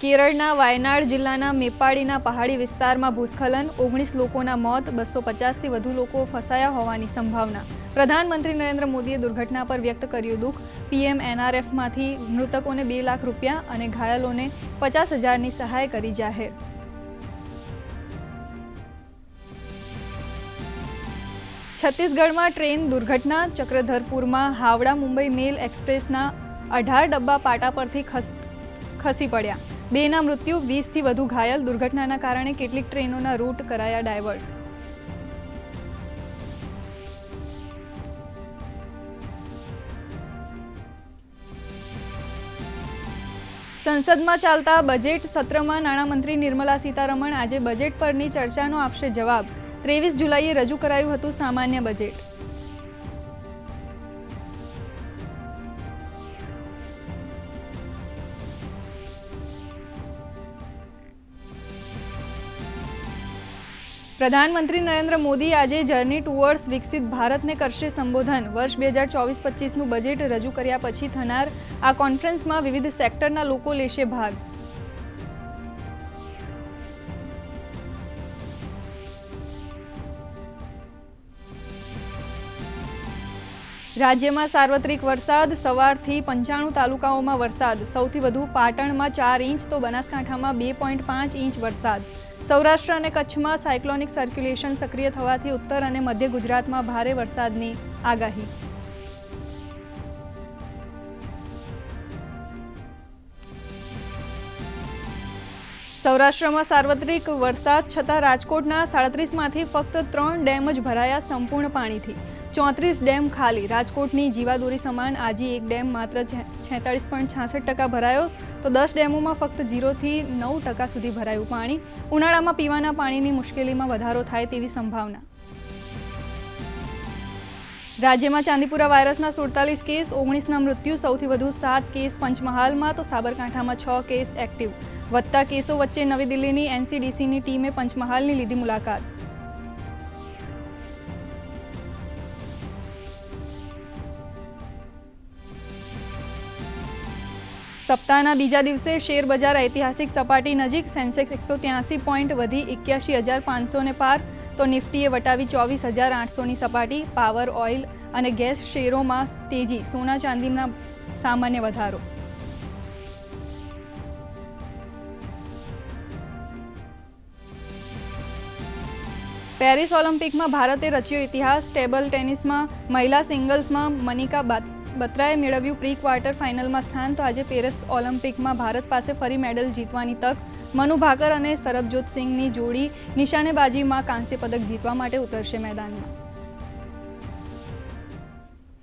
કેરળના વાયનાડ જિલ્લાના મેપાડીના પહાડી વિસ્તારમાં ભૂસ્ખલન, ઓગણીસ લોકોના મોત, બસો પચાસથી વધુ લોકો ફસાયા હોવાની સંભાવના. પ્રધાનમંત્રી નરેન્દ્ર મોદીએ દુર્ઘટના પર વ્યક્ત કર્યું દુઃખ. પીએમ એનઆરએફમાંથી મૃતકોને બે લાખ રૂપિયા અને ઘાયલોને પચાસ હજારની સહાય કરી જાહેર. છત્તીસગઢમાં ટ્રેન દુર્ઘટના, ચક્રધરપુરમાં હાવડા મુંબઈ મેલ એક્સપ્રેસના અઢાર ડબ્બા પાટા પરથી ખસ, ખસી પડ્યા. બેના મૃત્યુ, વીસથી વધુ ઘાયલ દુર્ઘટનાના કારણે કેટલીક ટ્રેનોના રૂટ કરાયા ડાયવર્ટ. સંસદમાં ચાલતા બજેટ સત્રમાં નાણામંત્રી નિર્મલા સીતારમણ આજે બજેટ પરની ચર્ચાનો આપશે જવાબ. ત્રેવીસ જુલાઈએ રજૂ કરાયું હતું સામાન્ય બજેટ. પ્રધાનમંત્રી નરેન્દ્ર મોદી આજે જર્ની ટુવર્ડ્સ વિકસિત ભારતને કરશે સંબોધન. વર્ષ બે હજાર ચોવીસ પચીસનું બજેટ રજૂ કર્યા પછી થનાર આ કોન્ફરન્સમાં વિવિધ સેક્ટરના લોકો લેશે ભાગ રાજ્યમાં સાર્વત્રિક વરસાદ, સવારથી પંચાણું તાલુકાઓમાં વરસાદ. સૌથી વધુ પાટણમાં ચાર ઇંચ તો બનાસકાંઠામાં બે પોઈન્ટ પાંચ ઇંચ વરસાદ. સૌરાષ્ટ્ર અને કચ્છમાં સાયક્લોનિક સર્ક્યુલેશન સક્રિય થવાથી ઉત્તર અને મધ્ય ગુજરાતમાં ભારે વરસાદની આગાહી. સૌરાષ્ટ્રમાં સાર્વત્રિક વરસાદ છતાં રાજકોટના સાડત્રીસમાંથી ફક્ત ત્રણ ડેમ જ ભરાયા સંપૂર્ણ પાણીથી. ચોત્રીસ ડેમ ખાલી. રાજકોટની જીવાદોરી સમાન આજે એક ડેમ માત્ર છેતાળીસ પોઈન્ટ છાસઠ ટકા ભરાયો. તો દસ ડેમોમાં ફક્ત ઝીરોથી નવ ટકા સુધી ભરાયું પાણી. ઉનાળામાં પીવાના પાણીની મુશ્કેલીમાં વધારો થાય તેવી સંભાવના. રાજ્યમાં ચાંદીપુરા વાયરસના સુડતાલીસ કેસ, ઓગણીસના મૃત્યુ, સૌથી વધુ સાત કેસ પંચમહાલમાં, તો સાબરકાંઠામાં છ કેસ એક્ટિવ. વધતા કેસો વચ્ચે નવી દિલ્હીની એનસીડીસીની ટીમે પંચમહાલની લીધી મુલાકાત. સપ્તાહના બીજા દિવસે શેર બજાર ઐતિહાસિક સપાટી નજીક સેન્સેક્સ એકસો ત્યાસી પોઈન્ટ વધી એક્યાસી હજાર પાંચસોને પાર. તો નિફ્ટીએ વટાવી ચોવીસ હજાર આઠસોની સપાટી, પાવર, ઓઇલ અને ગેસ શેરોમાં તેજી, સોના ચાંદીના સામાન્ય વધારો. પેરિસ ઓલિમ્પિકમાં ભારતે રચ્યો ઇતિહાસ, ટેબલ ટેનિસમાં મહિલા સિંગલ્સમાં મનિકા બત્રાએ મેળવ્યું પ્રી ક્વાર્ટર ફાઇનલમાં સ્થાન, તો આજે પેરિસ ઓલિમ્પિકમાં ભારત પાસે ફરી મેડલ જીતવાની તક. મનુ ભાકર અને સરબજોત સિંહની જોડી નિશાનેબાજીમાં કાંસ્ય પદક જીતવા માટે ઉતરશે મેદાનમાં.